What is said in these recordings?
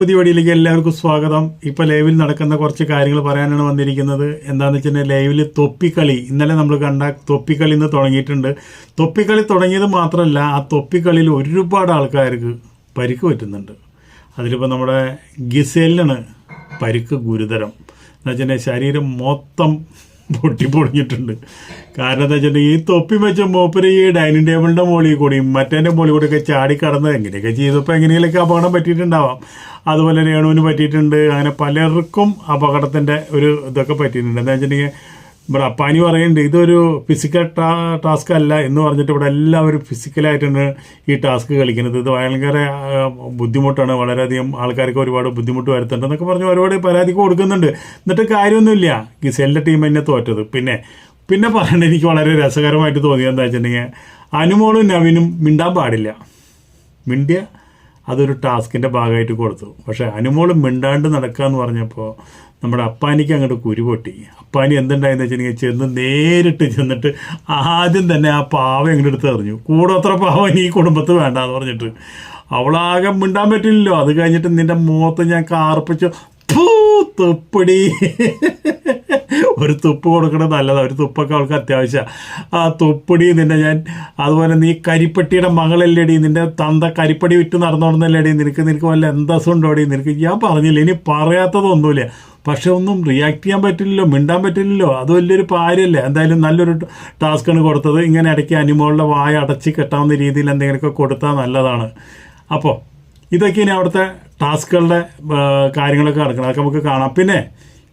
പുതിയ വഴിയിലേക്ക് എല്ലാവർക്കും സ്വാഗതം. ഇപ്പൊ ലൈവിൽ നടക്കുന്ന കുറച്ച് കാര്യങ്ങൾ പറയാനാണ് വന്നിരിക്കുന്നത്. എന്താണെന്ന് വെച്ചിട്ടുണ്ടെങ്കിൽ ലൈവിൽ തൊപ്പിക്കളി. ഇന്നലെ നമ്മൾ കണ്ട തൊപ്പിക്കളി ഇന്ന് തുടങ്ങിയിട്ടുണ്ട്. തൊപ്പിക്കളി തുടങ്ങിയത് മാത്രമല്ല ആ തൊപ്പിക്കളിയിൽ ഒരുപാട് ആൾക്കാർക്ക് പരിക്ക് പറ്റുന്നുണ്ട്. അതിലിപ്പോൾ നമ്മുടെ ഗിസേലിനാണ് പരിക്ക് ഗുരുതരം. എന്ന് വെച്ചിട്ടുണ്ടെങ്കിൽ ശരീരം മൊത്തം പൊട്ടിപ്പൊടിഞ്ഞിട്ടുണ്ട് കാരണം എന്താ വെച്ചിട്ടുണ്ടെങ്കിൽ ഈ തൊപ്പി വെച്ച മൂപ്പര് ഈ ഡൈനിങ് ടേബിളിന്റെ മുകളിൽ കൂടി മറ്റേന്റെ മുകളിൽ കൂടിയൊക്കെ ചാടി കടന്ന് എങ്ങനെയൊക്കെ ചെയ്തപ്പോൾ എങ്ങനെയൊക്കെ അപകടം പറ്റിയിട്ടുണ്ടാവാം. അതുപോലെ രേണുവിന് പറ്റിയിട്ടുണ്ട്. അങ്ങനെ പലർക്കും അപകടത്തിന്റെ ഒരു ഇതൊക്കെ പറ്റിയിട്ടുണ്ട്. എന്താ വെച്ചിട്ടുണ്ടെങ്കിൽ ഇവിടെ അപ്പാനി പറയുന്നുണ്ട് ഇതൊരു ഫിസിക്കൽ ടാസ്ക് അല്ല എന്ന് പറഞ്ഞിട്ട് ഇവിടെ എല്ലാവരും ഫിസിക്കലായിട്ടാണ് ഈ ടാസ്ക് കളിക്കുന്നത്. ഇത് ഭയങ്കര ബുദ്ധിമുട്ടാണ്. വളരെയധികം ആൾക്കാർക്ക് ഒരുപാട് ബുദ്ധിമുട്ട് വരുത്തുന്നുണ്ട് എന്നൊക്കെ പറഞ്ഞ് ഒരുപാട് പരാതി കൊടുക്കുന്നുണ്ട്. എന്നിട്ട് കാര്യമൊന്നുമില്ല. ഗിസെലിന്റെ ടീം തന്നെ തോറ്റത്. പിന്നെ പിന്നെ പറയേണ്ടത് എനിക്ക് വളരെ രസകരമായിട്ട് തോന്നിയത് എന്താ വെച്ചിട്ടുണ്ടെങ്കിൽ അനുമോളും നവീനും മിണ്ടാൻ പാടില്ല. മിണ്ടിയ അതൊരു ടാസ്കിന്റെ ഭാഗമായിട്ട് കൊടുത്തു. പക്ഷേ അനുമോളും മിണ്ടാണ്ട് നടക്കുക എന്ന് പറഞ്ഞപ്പോൾ നമ്മുടെ അപ്പാനിക്ക് അങ്ങോട്ട് കുരുപൊട്ടി അപ്പാനി എന്തുണ്ടായെന്ന് വെച്ചിട്ടുണ്ടെങ്കിൽ ചെന്ന് നേരിട്ട് ചെന്നിട്ട് ആദ്യം തന്നെ ആ പാവ എങ്ങനെ എടുത്ത് എറിഞ്ഞു. കൂടത്ര പാവ ഈ കുടുംബത്ത് വേണ്ട എന്ന് പറഞ്ഞിട്ട്. അവളാകെ മിണ്ടാൻ പറ്റില്ലല്ലോ. അത് കഴിഞ്ഞിട്ട് നിന്റെ മുഖത്ത് ഞാൻ കാർപ്പിച്ചു തുപ്പടി. ഒരു തുപ്പ് കൊടുക്കണത് നല്ലതാണ് ഒരു തുപ്പൊക്കെ അവൾക്ക് അത്യാവശ്യമാണ് ആ തുപ്പടി നിന്നെ ഞാൻ അതുപോലെ നീ കരിപ്പട്ടിയുടെ മകളല്ലേടി. നിന്റെ തന്ത കരിപ്പടി വിറ്റ് നടന്നോടുന്നല്ലേടി. നിനക്ക് നിനക്ക് വല്ല എന്തസുണ്ടോടി? നിനക്ക് ഞാൻ പറഞ്ഞില്ല. ഇനി പറയാത്തതൊന്നുമില്ല. പക്ഷെ ഒന്നും റിയാക്ട് ചെയ്യാൻ പറ്റില്ലല്ലോ മിണ്ടാൻ പറ്റില്ലല്ലോ. അത് വലിയൊരു കാര്യമല്ലേ. എന്തായാലും നല്ലൊരു ടാസ്ക്കാണ് കൊടുത്തത്. ഇങ്ങനെ ഇടയ്ക്ക് അനിമോളുടെ വായ അടച്ച് കെട്ടാവുന്ന രീതിയിൽ എന്തെങ്കിലുമൊക്കെ കൊടുത്താൽ നല്ലതാണ്. അപ്പോൾ ഇതൊക്കെ ഇനി അവിടുത്തെ ടാസ്കുകളുടെ കാര്യങ്ങളൊക്കെ നടക്കണം. അതൊക്കെ നമുക്ക് കാണാം. പിന്നെ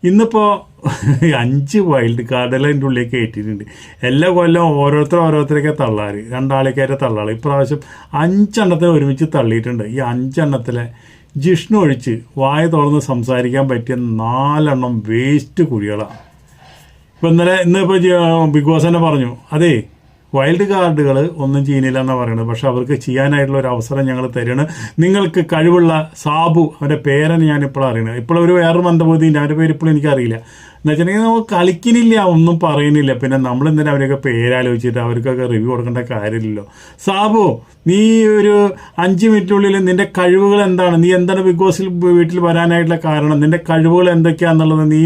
ഇന്നിപ്പോൾ അഞ്ച് വൈൽഡ് കാർഡെല്ലാം അതിന്റെ ഉള്ളിലേക്ക് കയറ്റിയിട്ടുണ്ട്. എല്ലാ കൊല്ലം ഓരോരുത്തർ ഓരോരുത്തരൊക്കെ തള്ളാറ് രണ്ടാളിക്കാരെ തള്ളാറ് ഇപ്രാവശ്യം അഞ്ചെണ്ണത്തിന് ഒരുമിച്ച് തള്ളിയിട്ടുണ്ട്. ഈ അഞ്ചെണ്ണത്തിലെ ജിഷ്ണു ഒഴിച്ച് വായ തുറന്ന് സംസാരിക്കാൻ പറ്റിയ നാലെണ്ണം വേസ്റ്റ് കുഴികളാണ് ഇപ്പം ഇന്നലെ ഇന്നിപ്പോൾ ബിഗ് ബോസ് തന്നെ പറഞ്ഞു അതേ വൈൽഡ് കാർഡുകൾ ഒന്നും ചെയ്യുന്നില്ല എന്നാണ് പറയുന്നത് പക്ഷെ അവർക്ക് ചെയ്യാനായിട്ടുള്ള ഒരു അവസരം ഞങ്ങൾ തരുകയാണ്. നിങ്ങൾക്ക് കഴിവുള്ള സാബു അവന്റെ പേരാണ് ഞാൻ ഇപ്പോൾ ഇപ്പോൾ ഒരു വേറൊരു മന്ദബോധിയുണ്ട് അവന്റെ പേര് ഇപ്പോഴും എനിക്കറിയില്ല. എന്ന് വെച്ചിട്ടുണ്ടെങ്കിൽ നമ്മൾ കളിക്കുന്നില്ല ഒന്നും പറയുന്നില്ല. പിന്നെ നമ്മൾ എന്തിനാ അവരെയൊക്കെ പേരാലോചിച്ചിട്ട് അവർക്കൊക്കെ റിവ്യൂ കൊടുക്കേണ്ട കാര്യമില്ലല്ലോ. സാബു നീ ഒരു അഞ്ച് മിനിറ്റിനുള്ളിൽ നിന്റെ കഴിവുകൾ എന്താണ്? നീ എന്താണ് ബിഗ് ബോസിൽ വീട്ടിൽ വരാനായിട്ടുള്ള കാരണം? നിന്റെ കഴിവുകൾ എന്തൊക്കെയാണെന്നുള്ളത് നീ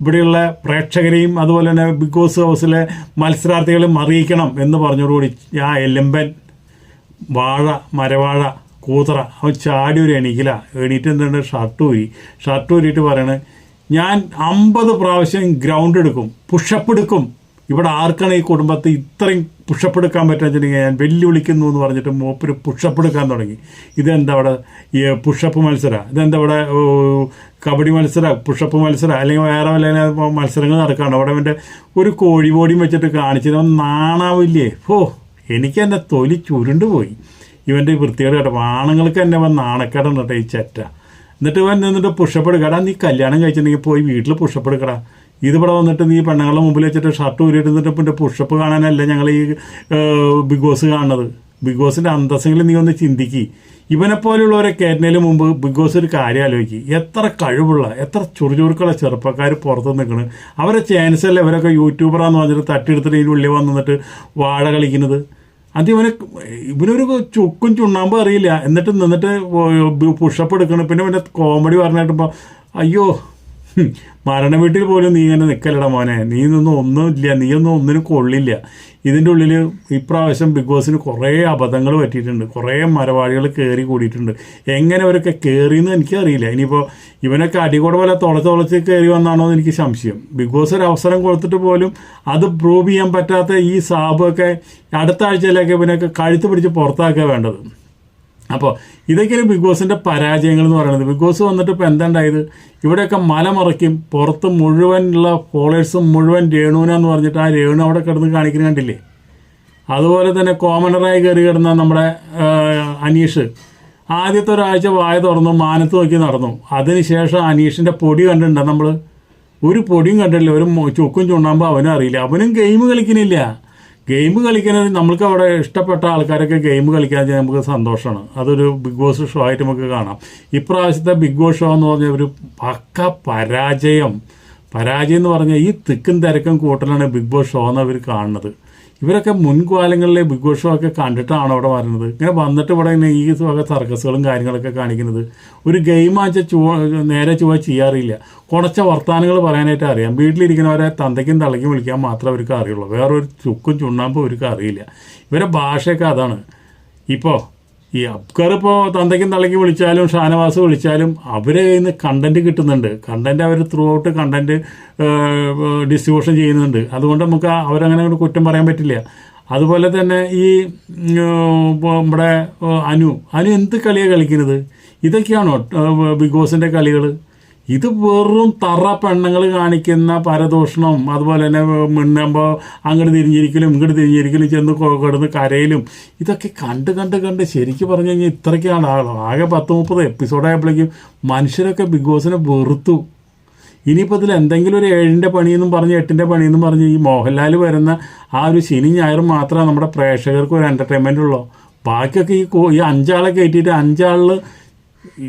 ഇവിടെയുള്ള പ്രേക്ഷകരെയും അതുപോലെ തന്നെ ബിഗ് ബോസ് ഹൗസിലെ മത്സരാർത്ഥികളെയും അറിയിക്കണം എന്ന് പറഞ്ഞോടുകൂടി ആ എല്ലമ്പൻ വാഴ മരവാഴ കൂത്ര അവൻ ചാടി ഒരു എണീക്കില്ല. എണീറ്റ് എന്താണ് ഷർട്ട് ഊരി. ഷർട്ട് ഊരിയിട്ട് പറയണത് ഞാൻ അമ്പത് പ്രാവശ്യം ഗ്രൗണ്ട് എടുക്കും പുഷപ്പ് എടുക്കും. ഇവിടെ ആർക്കാണ് ഈ കുടുംബത്തിൽ ഇത്രയും പുഷപ്പ് എടുക്കാൻ പറ്റുക ഞാൻ വെല്ലുവിളിക്കുന്നു എന്ന് പറഞ്ഞിട്ട് മൂപ്പര് പുഷപ്പ് എടുക്കാൻ തുടങ്ങി. ഇതെന്താ അവിടെ ഈ പുഷപ്പ് മത്സരം? ഇതെന്താ ഇവിടെ കബഡി മത്സരം? പുഷപ്പ് മത്സരം? അല്ലെങ്കിൽ വേറെ വല്ല മത്സരങ്ങൾ നടക്കുകയാണ് അവിടെ അവന്റെ ഒരു കോഴിപോടിയും വെച്ചിട്ട് കാണിച്ചത് നാണാവില്ലേ? ഓ എനിക്ക് എന്റെ തൊലി ചുരുണ്ടുപോയി. ഇവന്റെ വൃത്തികേട് കേട്ടോ ആണുങ്ങൾക്ക് തന്നെ വന്ന് നാണക്കേടാണ് കേട്ടോ ഈ ചെറ്റ. എന്നിട്ട് ഇവൻ നിന്നിട്ട് പുഷപ്പ് എടുക്കടാ നീ കല്യാണം കഴിച്ചിട്ടുണ്ടെങ്കിൽ പോയി വീട്ടിൽ പുഷപ്പ് എടുക്കടാ. ഇതിവിടെ വന്നിട്ട് നീ പെണ്ണുങ്ങളുടെ മുമ്പിൽ വെച്ചിട്ട് ഷർട്ട് ഊരിയിടുന്നിട്ട് പിന്നെ പുഷപ്പ് കാണാനല്ല ഞങ്ങൾ ഈ ബിഗ് ബോസ് കാണുന്നത്? ബിഗ് ബോസിന്റെ അന്തസ്സെങ്കിലും നീ ഒന്ന് ചിന്തിക്കി. ഇവനെ പോലെയുള്ളവരെ കയറ്റുന്നതിന് മുമ്പ് ബിഗ് ബോസ് ഒരു കാര്യം ആലോചിക്കും. എത്ര കഴിവുള്ള എത്ര ചുറുചുറുക്കുള്ള ചെറുപ്പക്കാർ പുറത്ത് നിൽക്കണ് അവരെ ചാൻസല്ലേ ഇവരൊക്കെ യൂട്യൂബറാന്ന് പറഞ്ഞിട്ട് തട്ടിയെടുത്തിട്ട് ഇതിനുള്ളിൽ വന്നിട്ട് വാഴ കളിക്കുന്നത്? അത് ഇവന് ഇവനൊരു ചുക്കും ചുണ്ണാമ്പും അറിയില്ല. എന്നിട്ട് നിന്നിട്ട് പുഷപ്പ് എടുക്കണം. പിന്നെ പിന്നെ കോമഡി പറഞ്ഞിട്ടിപ്പോൾ അയ്യോ മരണ വീട്ടിൽ പോലും നീ ഇങ്ങനെ നിൽക്കലട മോനെ. നീ നിന്നും ഒന്നും ഇല്ല നീ ഒന്നും ഒന്നിനും കൊള്ളില്ല. ഇതിന്റെ ഉള്ളിൽ ഇപ്രാവശ്യം ബിഗ് ബോസിന് കുറേ അബദ്ധങ്ങൾ പറ്റിയിട്ടുണ്ട്. കുറേ മരവാഴികൾ കയറി കൂടിയിട്ടുണ്ട്. എങ്ങനെ അവരൊക്കെ കയറിയെന്ന് എനിക്കറിയില്ല. ഇനിയിപ്പോൾ ഇവനൊക്കെ അടികൂടെ പോലെ തുളച്ച് തുളച്ച് കയറി വന്നാണോ എന്ന് എനിക്ക് സംശയം. ബിഗ് ബോസ് ഒരു അവസരം കൊടുത്തിട്ട് പോലും അത് പ്രൂവ് ചെയ്യാൻ പറ്റാത്ത ഈ സാബൊക്കെ അടുത്ത ആഴ്ചയിലൊക്കെ ഇവനൊക്കെ കഴുത്ത് പിടിച്ച് പുറത്താക്കുക വേണ്ടത്. അപ്പോൾ ഇതൊക്കെയാണ് ബിഗ് ബോസിന്റെ പരാജയങ്ങൾ എന്ന് പറയുന്നത്. ബിഗ് ബോസ് വന്നിട്ട് ഇപ്പോൾ എന്താണ്ടായത്? ഇവിടെയൊക്കെ മലമറയ്ക്കും പുറത്ത് മുഴുവനുള്ള ഫോളോവേഴ്സും മുഴുവൻ രേണുവിനാന്ന് പറഞ്ഞിട്ട് ആ രേണു അവിടെ കിടന്ന് കാണിക്കുന്ന കണ്ടില്ലേ? അതുപോലെ തന്നെ കോമണറായി കയറി കിടന്ന നമ്മുടെ അനീഷ്. ആദ്യത്തെ ഒരാഴ്ച വായ തുറന്നു മാനത്ത് നോക്കി നടന്നു. അതിനുശേഷം അനീഷിന്റെ പൊടി കണ്ടിട്ടുണ്ടോ നമ്മൾ ഒരു പൊടിയും കണ്ടില്ല ഒരു ചുക്കും ചുണ്ണാമ്പോ അവനും അറിയില്ല. അവനും ഗെയിം കളിക്കുന്നില്ല. ഗെയിം കളിക്കുന്നത് നമ്മൾക്ക് അവിടെ ഇഷ്ടപ്പെട്ട ആൾക്കാരൊക്കെ ഗെയിം കളിക്കാൻ നമുക്ക് സന്തോഷമാണ് അതൊരു ബിഗ് ബോസ് ഷോ ആയിട്ട് നമുക്ക് കാണാം. ഇപ്രാവശ്യത്തെ ബിഗ് ബോസ് ഷോ എന്ന് പറഞ്ഞ ഒരു പക്ക പരാജയം. പരാജയം എന്ന് പറഞ്ഞാൽ ഈ തിക്കും തിരക്കും കൂട്ടലാണ് ബിഗ് ബോസ് ഷോ എന്ന് അവർ കാണുന്നത്. ഇവരൊക്കെ മുൻകാലങ്ങളിലെ ബിഗ് ബോസ് ഷോ ഒക്കെ കണ്ടിട്ടാണ് അവിടെ വരുന്നത്? ഇങ്ങനെ വന്നിട്ട് ഇവിടെ ഇങ്ങനെ ഈ വക സർക്കസുകളും കാര്യങ്ങളൊക്കെ കാണിക്കുന്നത്. ഒരു ഗെയിം ആച്ച ചുവ നേരെ ചുവ ചെയ്യാറില്ല. കുറച്ച വർത്തമാനങ്ങൾ പറയാനായിട്ട് അറിയാം. വീട്ടിലിരിക്കുന്നവരെ തന്തയ്ക്കും തള്ളയ്ക്കും വിളിക്കാൻ മാത്രമേ അവർക്ക് അറിയുള്ളൂ. വേറൊരു ചുക്കും ചുണ്ണാമ്പും അവർക്ക് അറിയില്ല. ഇവരെ ഭാഷയൊക്കെ അതാണ്. ഇപ്പോൾ ഈ അബ്കർ ഇപ്പോൾ തന്തയ്ക്കും തള്ളയ്ക്കും വിളിച്ചാലും ഷാനവാസ് വിളിച്ചാലും അവരെ ഇന്ന് കണ്ടന്റ് കിട്ടുന്നുണ്ട്. കണ്ടന്റ് അവർ ത്രൂ ഔട്ട് കണ്ടന്റ് ഡിസ്ട്രിബ്യൂഷൻ ചെയ്യുന്നുണ്ട്. അതുകൊണ്ട് നമുക്ക് അവരങ്ങനെ അങ്ങോട്ട് കുറ്റം പറയാൻ പറ്റില്ല. അതുപോലെ തന്നെ ഈ നമ്മുടെ അനു. അനു എന്ത് കളിയാണ് കളിക്കുന്നത്? ഇതൊക്കെയാണോ ബിഗ് ബോസിന്റെ കളികൾ ഇത് വെറും തറ പെണ്ണുങ്ങൾ കാണിക്കുന്ന പരദൂഷണം. അതുപോലെ തന്നെ മിണ്ണുമ്പോൾ അങ്ങോട്ട് തിരിഞ്ഞിരിക്കലും ഇങ്ങോട്ട് തിരിഞ്ഞിരിക്കലും ചെന്ന് കിടന്ന് കരയിലും. ഇതൊക്കെ കണ്ട് കണ്ട് കണ്ട് ശരിക്കും പറഞ്ഞു കഴിഞ്ഞാൽ ഇത്രയ്ക്കാണ്. ആകെ പത്ത് മുപ്പത് എപ്പിസോഡായപ്പോഴേക്കും മനുഷ്യരൊക്കെ ബിഗ് ബോസിനെ വെറുത്തു. ഇനിയിപ്പോൾ ഇതിൽ എന്തെങ്കിലും ഒരു ഏഴിന്റെ പണിയെന്നും പറഞ്ഞ് എട്ടിന്റെ പണിയെന്നും പറഞ്ഞ് ഈ മോഹൻലാൽ വരുന്ന ആ ഒരു ശനി ഞായറും മാത്രമേ നമ്മുടെ പ്രേക്ഷകർക്ക് ഒരു എന്റർടൈൻമെന്റ് ഉള്ളൂ. ബാക്കിയൊക്കെ ഈ ഈ അഞ്ചാളെ കയറ്റിയിട്ട് അഞ്ചാളിൽ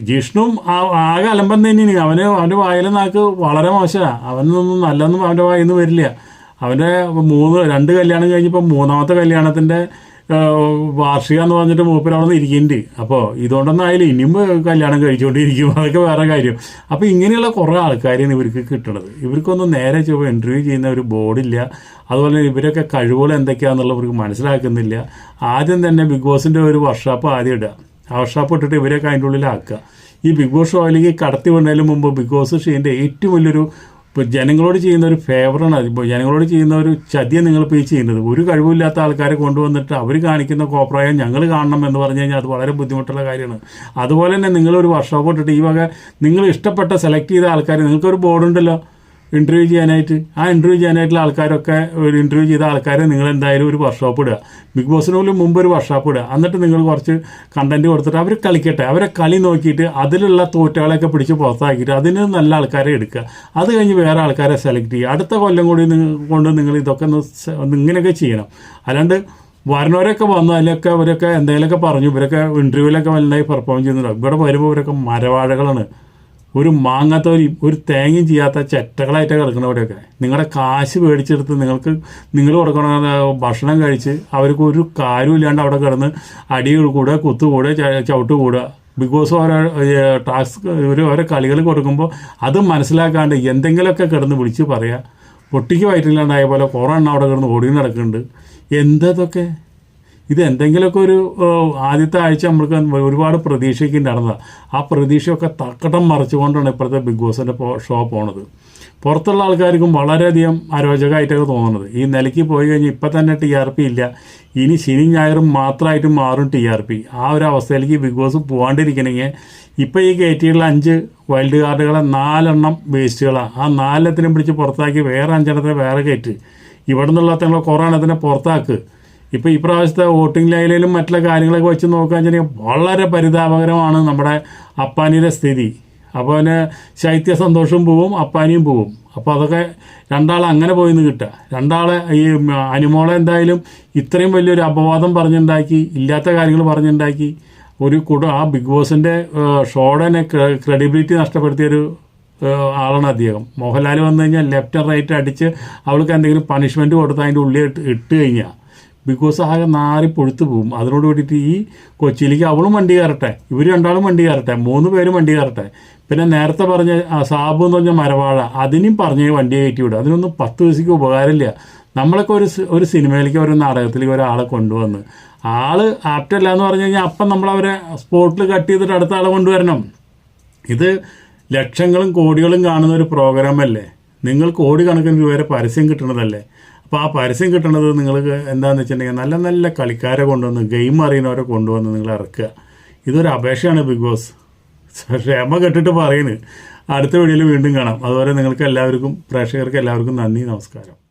ജിഷ്ണും ആകെ അലമ്പം തന്നെയാണ്. അവന് അവന്റെ വായിലെ നാക്ക് വളരെ മോശമാണ് അവനൊന്നും നല്ലൊന്നും അവന്റെ വായിൽ നിന്ന് വരില്ല. അവന്റെ മൂന്ന് രണ്ട് കല്യാണം കഴിഞ്ഞപ്പോൾ മൂന്നാമത്തെ കല്യാണത്തിന്റെ വാർഷിക എന്ന് പറഞ്ഞിട്ട് മൂപ്പർ അവിടെ നിന്ന് ഇരിക്കുന്നുണ്ട്. അപ്പോൾ ഇതുകൊണ്ടൊന്നും ആയാലും ഇനിയും കല്യാണം കഴിച്ചുകൊണ്ടിരിക്കും. അതൊക്കെ വേറെ കാര്യം. അപ്പോൾ ഇങ്ങനെയുള്ള കുറേ ആൾക്കാരെയാണ് ഇവർക്ക് കിട്ടുന്നത്. ഇവർക്കൊന്നും നേരെ ചൊവ്വ ഇന്റർവ്യൂ ചെയ്യുന്ന ഒരു ബോർഡില്ല അതുപോലെ ഇവരൊക്കെ കഴിവുകൾ എന്തൊക്കെയാണെന്നുള്ളത് ഇവർക്ക് മനസ്സിലാക്കുന്നില്ല. ആദ്യം തന്നെ ബിഗ് ബോസിന്റെ ഒരു വർക്ക്ഷോപ്പ് ആദ്യം ഇടുക. ആ വർക്ക്ഷോപ്പ് ഇട്ടിട്ട് ഇവരെയൊക്കെ അതിന്റെ ഉള്ളിലാക്കുക. ഈ ബിഗ് ബോസ് ഷോയിലേക്ക് കടത്തി വിടുന്നതിന് മുമ്പ് ബിഗ് ബോസ് ഷീന്റെ ഏറ്റവും വലിയൊരു ഇപ്പോൾ ജനങ്ങളോട് ചെയ്യുന്ന ഒരു ഫേവറാണ് ഇപ്പോൾ ജനങ്ങളോട് ചെയ്യുന്ന ഒരു ചതിയെ നിങ്ങളിപ്പോൾ ഈ ചെയ്യുന്നത്. ഒരു കഴിവില്ലാത്ത ആൾക്കാരെ കൊണ്ടുവന്നിട്ട് അവർ കാണിക്കുന്ന കോപ്രായം ഞങ്ങൾ കാണണം എന്ന് പറഞ്ഞു കഴിഞ്ഞാൽ അത് വളരെ ബുദ്ധിമുട്ടുള്ള കാര്യമാണ്. അതുപോലെ തന്നെ നിങ്ങളൊരു വർക്ക്ഷോപ്പ് ഇട്ടിട്ട് ഈ വക നിങ്ങൾ ഇഷ്ടപ്പെട്ട സെലക്ട് ചെയ്ത ആൾക്കാർ നിങ്ങൾക്കൊരു ബോർഡുണ്ടല്ലോ ഇന്റർവ്യൂ ചെയ്യാനായിട്ട്. ആ ഇന്റർവ്യൂ ചെയ്യാനായിട്ടുള്ള ആൾക്കാരൊക്കെ ഒരു ഇന്റർവ്യൂ ചെയ്ത ആൾക്കാരെ നിങ്ങൾ എന്തായാലും ഒരു വർക്ക്ഷോപ്പ് ഇടുക. ബിഗ് ബോസിന് പോലും മുമ്പ് ഒരു വർക്ക്ഷോപ്പ് ഇടുക. എന്നിട്ട് നിങ്ങൾ കുറച്ച് കണ്ടന്റ് കൊടുത്തിട്ട് അവർ കളിക്കട്ടെ. അവരെ കളി നോക്കിയിട്ട് അതിലുള്ള തോറ്റകളൊക്കെ പിടിച്ച് പുറത്താക്കിയിട്ട് അതിന് നല്ല ആൾക്കാരെ എടുക്കുക. അത് കഴിഞ്ഞ് വേറെ ആൾക്കാരെ സെലക്ട് ചെയ്യുക. അടുത്ത കൊല്ലം കൂടി കൊണ്ട് നിങ്ങൾ ഇതൊക്കെ ഒന്ന് ഇങ്ങനെയൊക്കെ ചെയ്യണം. അല്ലാണ്ട് വരണവരൊക്കെ വന്നു അതിലൊക്കെ അവരൊക്കെ എന്തെങ്കിലുമൊക്കെ പറഞ്ഞു. ഇവരൊക്കെ ഇന്റർവ്യൂവിലൊക്കെ വലുതായി പെർഫോം ചെയ്യുന്നുണ്ടാവും ഇവിടെ വരുമ്പോൾ ഇവരൊക്കെ മരവാഴകളാണ്. ഒരു മാങ്ങാത്ത ഒരു തേങ്ങയും ചെയ്യാത്ത ചെറ്റകളായിട്ട് കിടക്കുന്നവരൊക്കെ നിങ്ങളുടെ കാശ് മേടിച്ചെടുത്ത് നിങ്ങൾക്ക് നിങ്ങൾ കൊടുക്കണ ഭക്ഷണം കഴിച്ച് അവർക്ക് ഒരു കാര്യമില്ലാണ്ട് അവിടെ കിടന്ന് അടികൾ കൂടുക കുത്തു കൂടുക ച- ചവിട്ട് കൂടുക ബിക്കോസ് ഓരോ ടാസ്ക് ഒരു ഓരോ കളികൾ കൊടുക്കുമ്പോൾ അത് മനസ്സിലാക്കാണ്ട് എന്തെങ്കിലുമൊക്കെ കിടന്ന് വിളിച്ച് പറയുക പൊട്ടിക്ക് വയറ്റില്ലാണ്ടായ പോലെ കുറേ എണ്ണം അവിടെ കിടന്ന് ഓടി നടക്കുന്നുണ്ട്. എന്തതൊക്കെ ഇത് എന്തെങ്കിലുമൊക്കെ ഒരു ആദ്യത്തെ ആഴ്ച നമ്മൾക്ക് ഒരുപാട് പ്രതീക്ഷയ്ക്ക് നടന്നതാണ് ആ പ്രതീക്ഷയൊക്കെ തക്കട്ടം മറിച്ചുകൊണ്ടാണ് ഇപ്പോഴത്തെ ബിഗ് ബോസിന്റെ ഷോ പോണത്. പുറത്തുള്ള ആൾക്കാർക്കും വളരെയധികം അരോചകമായിട്ടൊക്കെ തോന്നുന്നത്. ഈ നിലയ്ക്ക് പോയി കഴിഞ്ഞാൽ ഇപ്പം തന്നെ ടി ആർ പി ഇല്ല. ഇനി ശനി ഞായറും മാത്രമായിട്ട് മാറും ടി ആർ പി. ആ ഒരു അവസ്ഥയിലേക്ക് ബിഗ് ബോസ് പോകാണ്ടിരിക്കണമെങ്കിൽ ഇപ്പം ഈ കയറ്റിയുള്ള അഞ്ച് വൈൽഡ് കാർഡുകളെ നാലെണ്ണം വേസ്റ്റുകളാണ് ആ നാലെണ്ണത്തിനും പിടിച്ച് പുറത്താക്കി വേറെ അഞ്ചെണ്ണത്തിനെ വേറെ കയറ്റ്. ഇവിടെ നിന്നുള്ള തങ്ങളെ കുറേ എണ്ണത്തിനെ പുറത്താക്ക്. ഇപ്പോൾ ഈ പ്രാവശ്യത്തെ വോട്ടിംഗ് ലൈനിലും മറ്റുള്ള കാര്യങ്ങളൊക്കെ വെച്ച് നോക്കുകയാണെന്നുവെച്ചാൽ വളരെ പരിതാപകരമാണ് നമ്മുടെ അപ്പാനിയുടെ സ്ഥിതി. അപ്പോൾ പിന്നെ ശൈത്യ സന്തോഷവും പോവും അപ്പാനിയും പോവും. അപ്പോൾ അതൊക്കെ രണ്ടാളെ അങ്ങനെ പോയിന്ന് കിട്ടുക. രണ്ടാളെ ഈ അനുമോളെ എന്തായാലും ഇത്രയും വലിയൊരു അപവാദം പറഞ്ഞുണ്ടാക്കി ഇല്ലാത്ത കാര്യങ്ങൾ പറഞ്ഞുണ്ടാക്കി ഒരു കുട ആ ബിഗ് ബോസിന്റെ ഷോടനെ ക്രെഡിബിലിറ്റി നഷ്ടപ്പെടുത്തിയൊരു ആളാണ് അദ്ദേഹം. മോഹൻലാൽ വന്നു കഴിഞ്ഞാൽ ലെഫ്റ്റ് ആൻഡ് റൈറ്റ് അടിച്ച് അവൾക്ക് എന്തെങ്കിലും പണിഷ്മെന്റ് കൊടുത്ത് അതിന്റെ ഉള്ളിൽ ഇട്ട് ഇട്ട് കഴിഞ്ഞാൽ ബിക്കോസ് ആകെ നാറി പൊഴുത്തു പോകും. അതിനോട് വേണ്ടിയിട്ട് ഈ കൊച്ചിയിലേക്ക് അവളും വണ്ടി കയറട്ടെ. ഇവർ രണ്ടാളും വണ്ടി കയറട്ടെ. മൂന്ന് പേരും വണ്ടി കയറട്ടെ. പിന്നെ നേരത്തെ പറഞ്ഞ സാബു എന്ന് പറഞ്ഞ മരവാഴ അതിനും പറഞ്ഞ് വണ്ടി കയറ്റി വിടും അതിനൊന്നും പത്ത് ദിവസത്തേക്ക് ഉപകാരമില്ല. നമ്മളൊക്കെ ഒരു ഒരു സിനിമയിലേക്ക് ഒരു നാടകത്തിലേക്ക് ഒരാളെ കൊണ്ടുവന്ന്. ആൾ ആപ്റ്റല്ല എന്ന് പറഞ്ഞു കഴിഞ്ഞാൽ അപ്പം നമ്മളവരെ സ്പോട്ടിൽ കട്ട് ചെയ്തിട്ട് അടുത്ത ആളെ കൊണ്ടുവരണം. ഇത് ലക്ഷങ്ങളും കോടികളും കാണുന്ന ഒരു പ്രോഗ്രാമല്ലേ നിങ്ങൾ കോടിക്കണക്കിന് രൂപയുടെ പരസ്യം കിട്ടുന്നതല്ലേ? അപ്പോൾ ആ പരസ്യം കിട്ടുന്നത് നിങ്ങൾക്ക് എന്താണെന്ന് വെച്ചിട്ടുണ്ടെങ്കിൽ നല്ല നല്ല കളിക്കാരെ കൊണ്ടുവന്ന് ഗെയിം അറിയുന്നവരെ കൊണ്ടുവന്ന് നിങ്ങൾ ഇറക്കുക. ഇതൊരു അപേക്ഷയാണ് ബിഗ് ബോസ് ക്ഷമ കെട്ടിട്ട് പറയുന്നത് അടുത്ത വീഡിയോയിൽ വീണ്ടും കാണാം. അതുപോലെ നിങ്ങൾക്ക് എല്ലാവർക്കും പ്രേക്ഷകർക്ക് എല്ലാവർക്കും നന്ദി നമസ്കാരം.